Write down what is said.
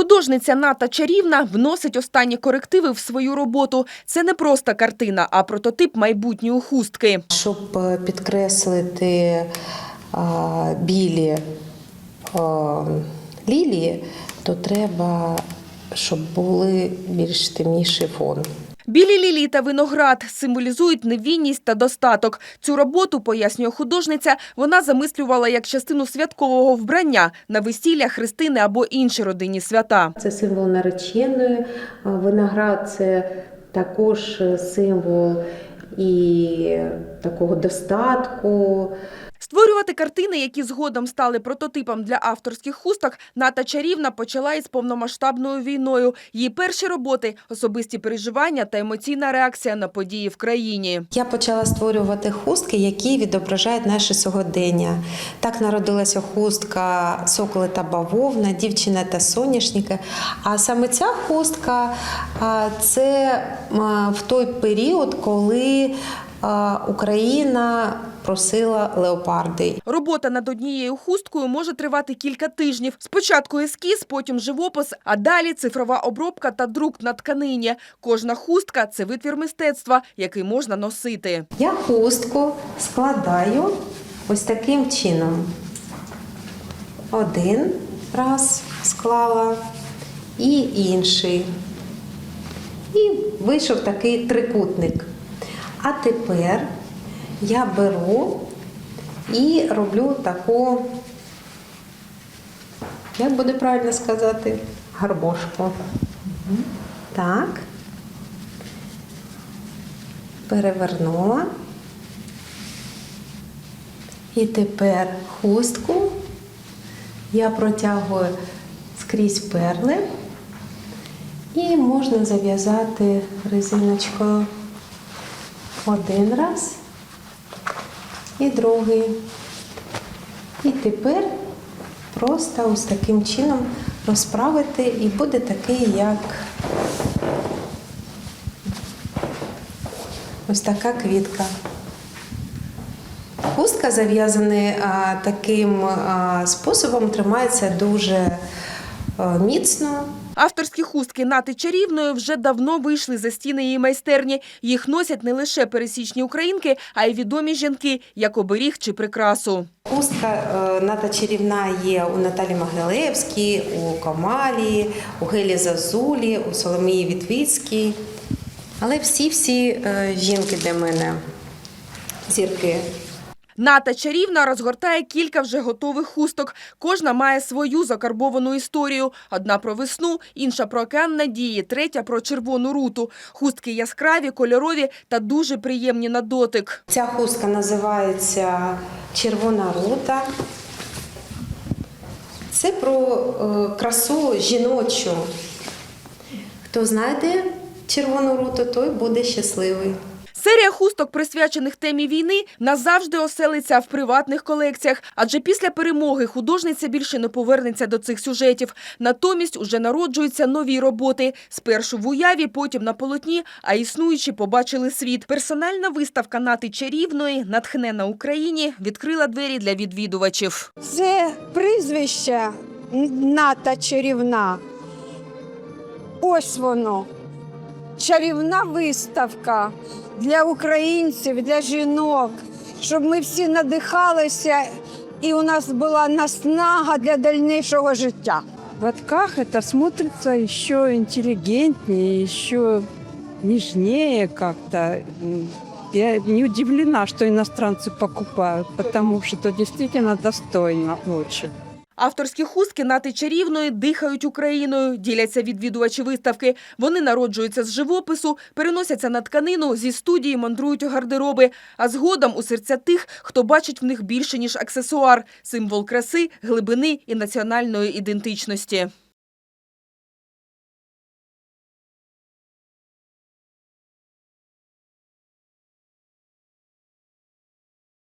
Художниця Ната Чарівна вносить останні корективи в свою роботу. Це не просто картина, а прототип майбутньої хустки. Щоб е, підкреслити білі лілії, то треба, щоб були більш темніший фон. Білі лілії та виноград символізують невінність та достаток. Цю роботу, пояснює художниця, вона замислювала як частину святкового вбрання на весілля, хрестини або інші родинні свята. Це символ нареченої. Виноград це також символ і такого достатку. Створювати картини, які згодом стали прототипом для авторських хусток, Ната Чарівна почала із повномасштабною війною. Її перші роботи – особисті переживання та емоційна реакція на події в країні. Я почала створювати хустки, які відображають наше сьогодення. Так народилася хустка Соколи та бавовна, дівчина та соняшники. А саме ця хустка це в той період, коли Україна просила леопарди. Робота над однією хусткою може тривати кілька тижнів. Спочатку ескіз, потім живопис, а далі цифрова обробка та друк на тканині. Кожна хустка – це витвір мистецтва, який можна носити. Я хустку складаю ось таким чином. Один раз склала і інший. І вийшов такий трикутник. А тепер я беру і роблю таку, як буде правильно сказати, гарбошку. Так. Перевернула. І тепер хустку я протягую скрізь перли і можна зав'язати резиночкою один раз і другий. І тепер просто ось таким чином розправити і буде такий, як ось така квітка. Хустка зав'язана таким способом, тримається дуже міцно. Авторські хустки Нати Чарівної вже давно вийшли за стіни її майстерні. Їх носять не лише пересічні українки, а й відомі жінки, як оберіг чи прикрасу. Хустка е, ната чарівна є у Наталі Могилевській, у Камалі, у Гелі Зазулі, у Соломії Вітвіцькій. Але всі-всі е, жінки для мене зірки. Ната Чарівна розгортає кілька вже готових хусток. Кожна має свою закарбовану історію. Одна про весну, інша про океан надії, третя про червону руту. Хустки яскраві, кольорові та дуже приємні на дотик. Ця хустка називається Червона рута. Це про е, красу жіночу. Хто знайде червону руту, той буде щасливий. Серія хусток, присвячених темі війни, назавжди оселиться в приватних колекціях, адже після перемоги художниця більше не повернеться до цих сюжетів. Натомість уже народжуються нові роботи. Спершу в уяві, потім на полотні, а існуючі побачили світ. Персональна виставка Нати Чарівної, натхнена Україні, відкрила двері для відвідувачів. Це прізвище Ната чарівна. Ось воно Чарівна виставка для українців, для жінок, щоб ми всі надихалися і у нас була наснага для дальнішого життя. В отках это смотрится еще интеллигентнее, еще нежнее как-то. М, Я не удивлена, что иностранцы покупают, потому что это действительно достойно очень. Авторські хустки Нати Чарівної дихають Україною, діляться відвідувачі виставки. Вони народжуються з живопису, переносяться на тканину, зі студії мандрують у гардероби, а згодом у серця тих, хто бачить в них більше, ніж аксесуар – символ краси, глибини і національної ідентичності.